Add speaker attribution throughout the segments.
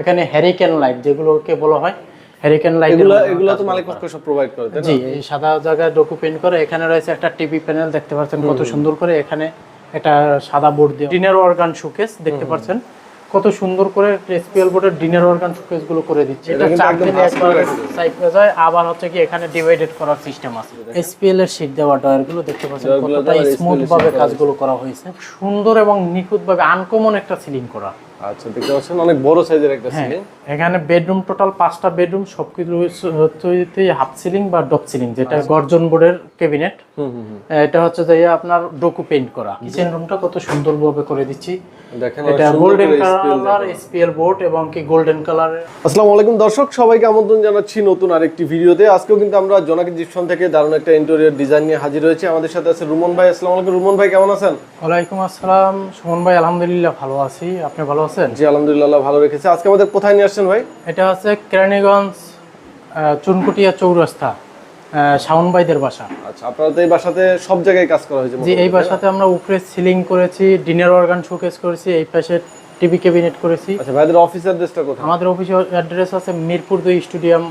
Speaker 1: এখানে hurricane light যেগুলোকে বলা হয় হ্যারিকেন লাইট
Speaker 2: এগুলো এগুলো তো মালিক পক্ষ সব প্রোভাইড করে তাই না?
Speaker 1: জি এই সাদা জায়গায় ডকু পেন্ট করে এখানে রয়েছে একটা টিভি প্যানেল দেখতে পাচ্ছেন কত সুন্দর করে এখানে একটা সাদা বোর্ড দিয়ে ডিনার অর্গান শোকেস দেখতে পাচ্ছেন। কত সুন্দর করে এসপিএল বোর্ডের ডিনার অর্গান শোকেসগুলো করে দিচ্ছে। এটা চার দিনে
Speaker 2: করে।
Speaker 1: সাইড হয়ে যায় আবার হচ্ছে কি এখানে ডিভাইডেড করার সিস্টেম আছে। এসপিএল এর শীট দেওয়া ডয়ারগুলো দেখতে পাচ্ছেন কতটা স্মুথ ভাবে কাজগুলো করা হয়েছে। সুন্দর এবং নিখুঁত ভাবে আনকমন একটা সিলিং করা।
Speaker 2: আচ্ছা দেখতে পাচ্ছেন অনেক বড় সাইজের একটা সিলিং
Speaker 1: এখানে বেডরুম টোটাল পাঁচটা বেডরুম সবকিছু হাফ সিলিং বা ডপ সিলিং যেটা গর্জন বোর্ডের ক্যাবিনেট
Speaker 2: হুম হুম হুম।
Speaker 1: এটা হচ্ছে যে আপনার ডোকু পেইন্ট করা। কিচেন রুমটা কত সুন্দরভাবে করে দিচ্ছি।
Speaker 2: দেখেন
Speaker 1: এটা গোল্ডেন কালার এসপিএল বোর্ড এবং কি গোল্ডেন কালারের
Speaker 2: আসসালামু আলাইকুম দর্শক সবাইকে আমন্ত্রণ জানাচ্ছি নতুন আরেকটি ভিডিওতে। আজকেও কিন্তু আমরা জোনাকি জিপসন থেকে দারুণ একটা ইন্টেরিয়র ডিজাইন নিয়ে হাজির হয়েছি। আমাদের সাথে আছে রুমন ভাই। আসসালামু আলাইকুম রুমন ভাই কেমন আছেন?
Speaker 1: ওয়ালাইকুম আসসালাম। সুমন ভাই আলহামদুলিল্লাহ ভালো আছি। আপনি ভালো আছেন?
Speaker 2: জি আলহামদুলিল্লাহ ভালো রেখেছে। আজকে আমাদের কোথায় নিয়ে আসছেন ভাই?
Speaker 1: এটা হচ্ছে কেরানীগঞ্জ চুনকুটিয়া চৌরাস্তা শাওন ভাইদের বাসা।
Speaker 2: আচ্ছা আপনারা তো এই বাসাতে সব জায়গায় কাজ করা হয়েছে
Speaker 1: জি এই বাসাতে আমরা উপরে সিলিং করেছি ডিনার অর্গান শোকেস করেছি এই পাশে টিভি ক্যাবিনেট করেছি।
Speaker 2: আচ্ছা ভাইদের অফিস অ্যাড্রেসটা কোথায়?
Speaker 1: আমাদের অফিসিয়াল অ্যাড্রেস আছে মিরপুর দুই স্টেডিয়াম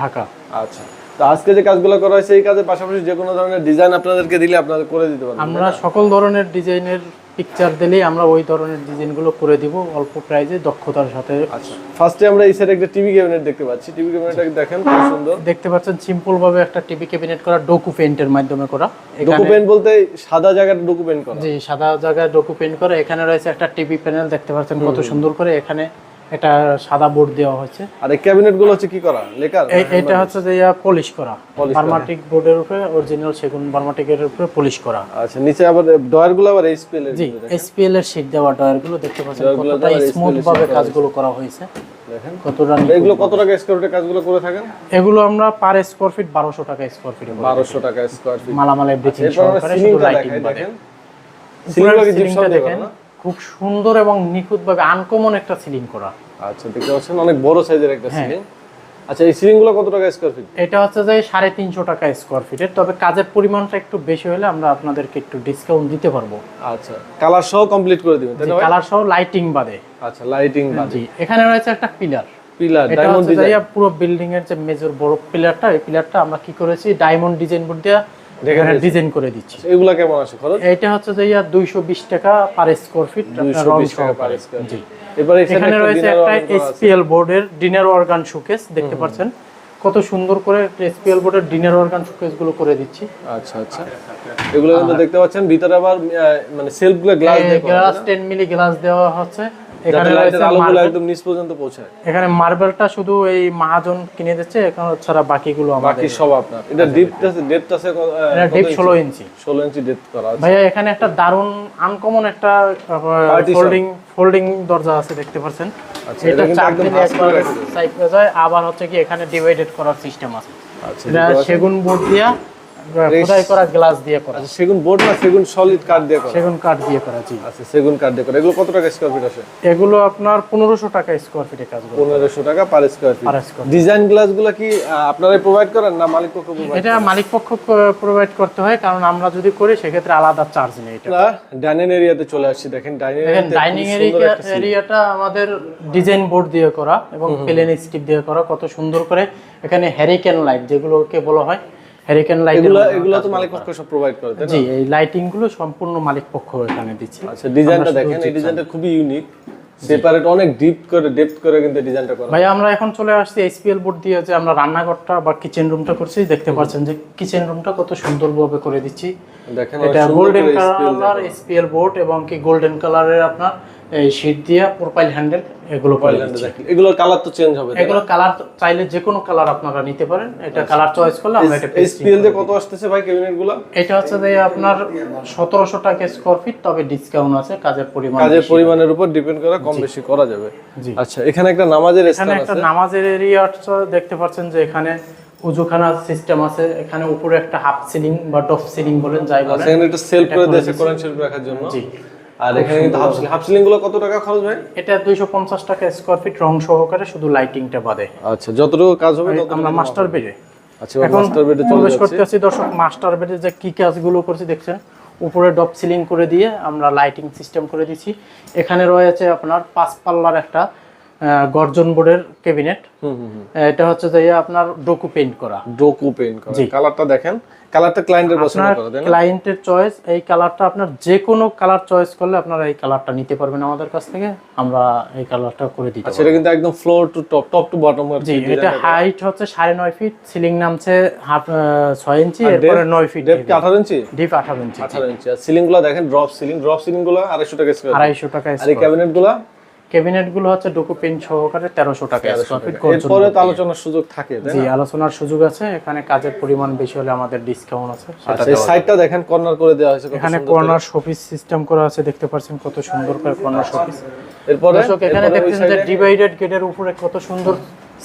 Speaker 1: ঢাকা।
Speaker 2: আচ্ছা তো আজকে যে কাজগুলো করা হয়েছে এই কাজের পাশাপাশি যে কোনো ধরনের ডিজাইন আপনাদেরকে দিলে আপনারা করে দিতে পারবেন
Speaker 1: আমরা সকল ধরনের ডিজাইনের পিকচার দিলেই আমরা ওই ধরনের ডিজাইনগুলো করে দিব অল্প প্রাইজে দক্ষতার সাথে।
Speaker 2: আচ্ছা। ফার্স্টে আমরা এই সাইডে একটা টিভি ক্যাবিনেট দেখতে পাচ্ছি। টিভি ক্যাবিনেটটা দেখেন খুব সুন্দর।
Speaker 1: দেখতে পাচ্ছেন সিম্পল ভাবে একটা টিভি ক্যাবিনেট করা ডোকু পেইন্টের মাধ্যমে করা। ডোকু
Speaker 2: পেইন্ট বলতে সাদা জায়গাটা পেইন্ট করা।
Speaker 1: জি সাদা জায়গায় ডোকু পেইন্ট করা। এখানে রয়েছে একটা টিভি প্যানেল দেখতে পাচ্ছেন কত সুন্দর করে। এখানে একটা সাদা বোর্ড দেওয়া হয়েছে।
Speaker 2: আর এই ক্যাবিনেটগুলো হচ্ছে কি করা? লেকার
Speaker 1: এটা হচ্ছে যে পলিশ করা। বার্মাটিক বোর্ডের উপরে অরিজিনাল সেগুন বার্মাটিকের উপরে পলিশ করা।
Speaker 2: আচ্ছা নিচে আবার ডয়ারগুলো আবার এইচপিএল এর
Speaker 1: জি এসপিএল এর শীট দেওয়া ডয়ারগুলো দেখতে পাচ্ছেন কতটা স্মুথ ভাবে কাজগুলো করা হয়েছে।
Speaker 2: দেখেন।
Speaker 1: কতটা
Speaker 2: এগুলো কত টাকা স্কোয়ার ফিটে কাজগুলো করে থাকেন?
Speaker 1: এগুলো আমরা পার স্কোয়ার ফিট বারোশো টাকা স্কোয়ার ফিট
Speaker 2: বারোশো টাকা স্কোয়ার ফিট
Speaker 1: মালামাল এভরিথিং সহকারে শুধু লাইটিং
Speaker 2: দেখেন জিপসাম?
Speaker 1: খুব সুন্দর এবং নিখুঁত ভাবে আনকমন একটা সিলিং করা।
Speaker 2: আচ্ছা দেখতে পাচ্ছেন অনেক বড় সাইজের একটা
Speaker 1: হ্যাঁ।
Speaker 2: সিলিং আচ্ছা এই সিলিংগুলো কত টাকা স্কোয়ার ফিট
Speaker 1: এটা হচ্ছে যে সাড়ে তিনশো টাকা স্কোয়ার ফিটের তবে কাজের পরিমাণটা একটু বেশি হলে আমরা আপনাদেরকে একটু ডিসকাউন্ট দিতে পারব।
Speaker 2: আচ্ছা কালার সহ কমপ্লিট করে দিবেন
Speaker 1: কালার সহ লাইটিং বাদে।
Speaker 2: আচ্ছা লাইটিং বাদে।
Speaker 1: জি এখানে রয়েছে একটা পিলার
Speaker 2: পিলার ডায়মন্ড ডিজাইন
Speaker 1: যে পুরো বিল্ডিং এর যে মেজর বড় পিলারটা এই পিলারটা আমরা কি করেছি? ডায়মন্ড ডিজাইন বোর্ড দিয়ে ডিজাইন করে দিচ্ছি।
Speaker 2: এগুলা কেমন আসে খরচ?
Speaker 1: এটা হচ্ছে যে ইয়া দুইশো বিশ টাকা per square feet
Speaker 2: per square
Speaker 1: জি।
Speaker 2: এবারে
Speaker 1: এখানে রয়েছে একটা এসপিএল বোর্ডের ডিনার অর্গান শোকেস দেখতে পাচ্ছেন। কত সুন্দর করে এসপিএল বোর্ডের ডিনার অর্গান শোকেসগুলো করে দিচ্ছি।
Speaker 2: আচ্ছা আচ্ছা। এগুলো কিন্তু দেখতে পাচ্ছেন ভিতরে আবার মানে সেলফগুলো গ্লাস করা
Speaker 1: গ্লাস টেন মিলি গ্লাস দেওয়া হচ্ছে। এখানে
Speaker 2: আলোগুলো একদম নিচ পর্যন্ত পৌঁছায়।
Speaker 1: এখানে মার্বেলটা শুধু এই মহাজন কিনে দিচ্ছে এখানে ছাড়া বাকিগুলো আমাদের
Speaker 2: বাকি সব আপনার। এটা ডিপথ আছে ডেপথ আছে
Speaker 1: এটা ডিপ
Speaker 2: ইঞ্চি?
Speaker 1: ষোলো ইঞ্চি
Speaker 2: 16 ইঞ্চি ডেপথ করা আছে।
Speaker 1: ভাইয়া এখানে একটা দারুণ আনকমন একটা ফোল্ডিং ফোল্ডিং দরজা আছে দেখতে পাচ্ছেন।
Speaker 2: আচ্ছা,
Speaker 1: এটা
Speaker 2: একদম
Speaker 1: একবার সাইড হয়ে যায়। আবার হচ্ছে কি এখানে ডিভাইডেড করার সিস্টেম আছে।
Speaker 2: আচ্ছা
Speaker 1: সেগুন বোর্ড দিয়া খোদাই করা গ্লাস দিয়ে করা।
Speaker 2: আচ্ছা সেগুন বোর্ড না সেগুন সলিড কাঠ দিয়ে করা?
Speaker 1: সেগুন কাঠ দিয়ে করা জি।
Speaker 2: আচ্ছা সেগুন কাঠ দিয়ে করা। এগুলো কত টাকা স্কোয়ার ফিট আসে?
Speaker 1: এগুলো আপনার পনেরোশো টাকা স্কোয়ার ফিটে কাজগুলো
Speaker 2: পনেরোশো টাকা পার স্কোয়ার ফিট ডিজাইন কি আপনারাই প্রোভাইড করেন না মালিক পক্ষ provide
Speaker 1: এটা মালিক পক্ষ প্রোভাইড করতে হয় কারণ আমরা যদি করি সেক্ষেত্রে আলাদা চার্জ নেই এটা।
Speaker 2: ডাইনিং এরিয়াতে চলে আসছি দেখেন ডাইনিং
Speaker 1: দেখেন ডাইনিং এরিয়াটা আমাদের ডিজাইন বোর্ড দিয়ে করা এবং প্লেন স্টিপ দিয়ে করা কত সুন্দর করে। এখানে হ্যারিকেন লাইট যেগুলোকে বলা হয় হ্যারিকেন লাইট
Speaker 2: এগুলো এগুলো তো মালিক পক্ষ সব প্রোভাইড করে তাই না?
Speaker 1: জি এই লাইটিংগুলো সম্পূর্ণ মালিক পক্ষ এখানে দিচ্ছে।
Speaker 2: আচ্ছা ডিজাইনটা দেখেন এই ডিজাইনটা খুবই ইউনিক সেপারেট অনেক ডিপ করে ডেপথ করে কিন্তু ডিজাইনটা করা
Speaker 1: ভাই আমরা এখন চলে আসছি এইচপিএল বোর্ড দিয়ে যে আমরা রান্নাঘরটা বা কিচেন রুমটা করছি দেখতে পাচ্ছেন যে কিচেন রুমটা কত সুন্দরভাবে করে দিচ্ছি।
Speaker 2: দেখেন
Speaker 1: এটা গোল্ডেন কালার এসপিএল বোর্ড এবং কি গোল্ডেন কালারের আপনার এই শীট দিয়ে প্রোফাইল হ্যান্ডেল এগুলো করে
Speaker 2: দেওয়া।
Speaker 1: দিচ্ছি।
Speaker 2: দেখেন। এগুলোর কালার তো চেঞ্জ হবে
Speaker 1: এগুলো কালার চাইলে যে কোনো কালার আপনারা নিতে পারেন। এটা কালার চয়েস করলে আমরা এটা
Speaker 2: এসপিএল দিয়ে কত আসতেছে ভাই ক্যাবিনেট
Speaker 1: এটা হচ্ছে যে আপনার সতেরোশো টাকা স্কোয়ার ফিট তবে ডিসকাউন্ট আছে কাজের পরিমাণ
Speaker 2: কাজের পরিমাণের উপর ডিপেন্ড করে কম বেশি করা যাবে। আচ্ছা এখানে একটা নামাজের
Speaker 1: এখানে একটা নামাজের এরিয়া দেখতে পাচ্ছেন যে এখানে উজুখানা সিস্টেম আছে। এখানে উপরে একটা হাফ সিলিং বা ডফ সিলিং বলেন যাই বলেন।
Speaker 2: সেখানে একটা সেলফ করে দিয়েছে। কোরআন শরীফ রাখার জন্য।
Speaker 1: জি।
Speaker 2: আর এখানে কিন্তু হাফ সিলিংগুলো কত টাকা খরচ হয়
Speaker 1: এটা দুইশো পঞ্চাশ টাকা স্কয়ার ফিট রং সহকারে শুধু লাইটিংটা বাদে।
Speaker 2: আচ্ছা যতটুকু কাজ হবে তত
Speaker 1: আমরা মাস্টার বেডে
Speaker 2: আচ্ছা মাস্টার বেডে
Speaker 1: প্রবেশ করতে আছি দর্শক মাস্টার বেডে যে কি কাজগুলো করছি দেখছেন? উপরে ডপ সিলিং করে দিয়ে আমরা লাইটিং সিস্টেম করে দিচ্ছি এখানে রয়েছে আপনার পাঁচ পাল্লার একটা গর্জন বোর্ডের ক্যাবিনেট।
Speaker 2: হুম হুম হুম।
Speaker 1: এটা হচ্ছে যে আপনার ডোকু পেইন্ট করা।
Speaker 2: ডোকু পেইন্ট করা। কালারটা দেখেন। কালারটা ক্লায়েন্টের পছন্দ করা তাই না?
Speaker 1: ক্লায়েন্টের চয়েস এই কালারটা আপনার যে কোনো কালার চয়েস করলে আপনারা এই কালারটা নিতে পারবেন আমাদের কাছ থেকে। আমরা এই কালারটা করে দিতে
Speaker 2: সেটা কিন্তু একদম floor to top top to bottom
Speaker 1: জি এটা হাইট হচ্ছে সাড়ে নয় ফিট সিলিং নামছে হাফ ছয় ইঞ্চি এরপরে নয় ফিট
Speaker 2: ডেপ কি আঠারো ইঞ্চি
Speaker 1: ডিপ আঠারো ইঞ্চি
Speaker 2: আঠারো ইঞ্চি আর সিলিংগুলো দেখেন ড্রপ সিলিং ড্রপ সিলিংগুলো আড়াইশো টাকা স্কোয়ার
Speaker 1: আড়াইশো টাকা
Speaker 2: আর এই
Speaker 1: ক্যাবিনেটগুলো ক্যাবিনেটগুলো হচ্ছে ডোকু সহকারে তেরোশো টাকা স্কোয়ার ফিট
Speaker 2: এরপরে তো আলোচনার সুযোগ থাকে
Speaker 1: জি আলোচনার সুযোগ আছে। এখানে কাজের পরিমাণ বেশি হলে আমাদের ডিসকাউন্ট আছে
Speaker 2: আচ্ছা এই সাইডটা দেখেন কর্নার করে দেওয়া হয়েছে
Speaker 1: এখানে কর্নার শোপিস সিস্টেম করা আছে দেখতে পাচ্ছেন কত সুন্দর করে কর্নার শোপিস
Speaker 2: এরপরে?
Speaker 1: দর্শক এখানে দেখতেছেন যে ডিভাইডেড গেটের উপরে কত সুন্দর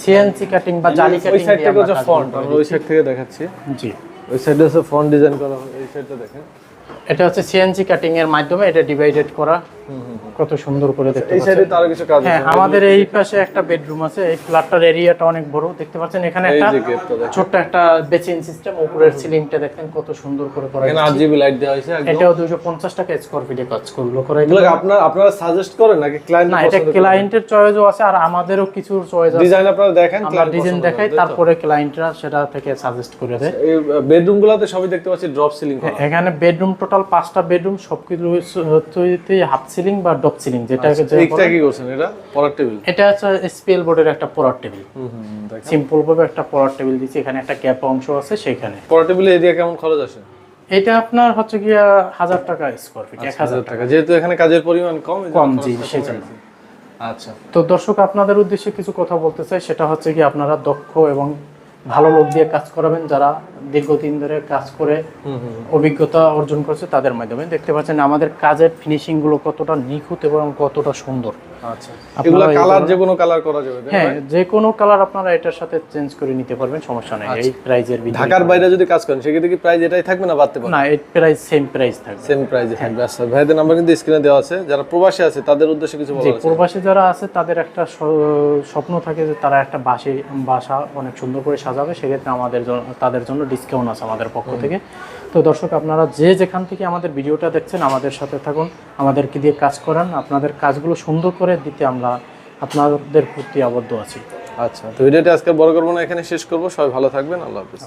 Speaker 1: সিএনসি কাটিং বা জালি
Speaker 2: ওই সাইড থেকে হচ্ছে ফন্ট আমরা ওই সাইড থেকে দেখাচ্ছি।
Speaker 1: জি।
Speaker 2: ওই সাইডে হচ্ছে ফন্ট ডিজাইন করা এই সাইডটা দেখেন।
Speaker 1: এটা হচ্ছে সিএনসি কাটিং এর মাধ্যমে এটা ডিভাইডেড করা। কত সুন্দর করে দেখতে
Speaker 2: এই
Speaker 1: পাচ্ছেন।
Speaker 2: সাইডে তো কিছু কাজ
Speaker 1: হ্যাঁ আমাদের এই পাশে একটা বেডরুম আছে এই ফ্ল্যাটটার এরিয়াটা অনেক বড় দেখতে পাচ্ছেন এখানে একটা ছোট্ট একটা বেচিন সিস্টেম উপরের সিলিংটা দেখেন কত সুন্দর করে করা
Speaker 2: এখানে আট জিবি লাইট দেওয়া হয়েছে একদম।
Speaker 1: এটাও দুশো পঞ্চাশ টাকা স্কোয়ার ফিটে কাজ করল করে
Speaker 2: এগুলো আপনার আপনারা সাজেস্ট করেন নাকি ক্লায়েন্ট
Speaker 1: না এটা ক্লায়েন্টের চয়েসও আছে আর আমাদেরও কিছু চয়েস আছে।
Speaker 2: ডিজাইন আপনারা দেখেন
Speaker 1: আমরা ডিজাইন দেখাই তারপরে ক্লায়েন্টরা সেটা থেকে সাজেস্ট করে দেয়।
Speaker 2: এই বেডরুম গুলাতে সবই দেখতে পাচ্ছি ড্রপ সিলিং করা।
Speaker 1: এখানে বেডরুম টোটাল পাঁচটা বেডরুম সবকিছু হচ্ছে হাফ সিলিং বা ডপ সিলিং যেটা
Speaker 2: এইটা কি করছেন এটা পড়ার টেবিল
Speaker 1: এটা হচ্ছে স্পেল বোর্ডের একটা পড়ার টেবিল সিম্পল ভাবে একটা পড়ার টেবিল দিচ্ছি এখানে একটা গ্যাপ অংশ আছে সেখানে।
Speaker 2: পড়ার টেবিলে এরিয়া কেমন খরচ আসে?
Speaker 1: এটা আপনার হচ্ছে কি হাজার টাকা স্কোয়ার ফিট এক হাজার
Speaker 2: হাজার টাকা। যেহেতু এখানে কাজের পরিমাণ কম
Speaker 1: কম জি সেজন্য।
Speaker 2: আচ্ছা।
Speaker 1: তো দর্শক আপনাদের উদ্দেশ্যে কিছু কথা বলতে চাই সেটা হচ্ছে কি আপনারা দক্ষ এবং ভালো লোক দিয়ে কাজ করাবেন যারা দীর্ঘদিন ধরে কাজ করে অভিজ্ঞতা অর্জন করেছে তাদের মাধ্যমে। দেখতে পাচ্ছেন আমাদের কাজের ফিনিশিংগুলো কতটা নিখুঁত এবং কতটা সুন্দর।
Speaker 2: আচ্ছা। কালার যে কোনো কালার করা যাবে
Speaker 1: হ্যাঁ যে কোনো কালার আপনারা এটার সাথে চেঞ্জ করে নিতে পারবেন সমস্যা নেই। এই প্রাইজের ভিতরে
Speaker 2: ঢাকার বাইরে যদি কাজ করেন সেক্ষেত্রে কি প্রাইস এটাই থাকবে না বাড়তে
Speaker 1: না এই প্রাইস সেম প্রাইস থাকবে।
Speaker 2: সেম প্রাইসে থাকবে। আচ্ছা ভাইদের নাম্বার কিন্তু স্ক্রিনে দেওয়া আছে। যারা প্রবাসী আছে তাদের উদ্দেশ্যে কিছু আছে?
Speaker 1: প্রবাসী যারা আছে তাদের একটা স্বপ্ন থাকে যে তারা একটা বাসে বাসা অনেক সুন্দর করে সাজাবে। সেক্ষেত্রে আমাদের জন্য তাদের জন্য ডিসকাউন্ট আছে আমাদের পক্ষ থেকে। তো দর্শক, আপনারা যে যেখান থেকে আমাদের ভিডিওটা দেখছেন, আমাদের সাথে থাকুন, আমাদেরকে দিয়ে কাজ করান, আপনাদের কাজগুলো সুন্দর করে দিতে আমরা আপনাদের প্রতি আবদ্ধ আছি।
Speaker 2: আচ্ছা তো ভিডিওটা আজকে বড় করব না, এখানে শেষ করব। সবাই ভালো থাকবেন, আল্লাহ হাফিজ।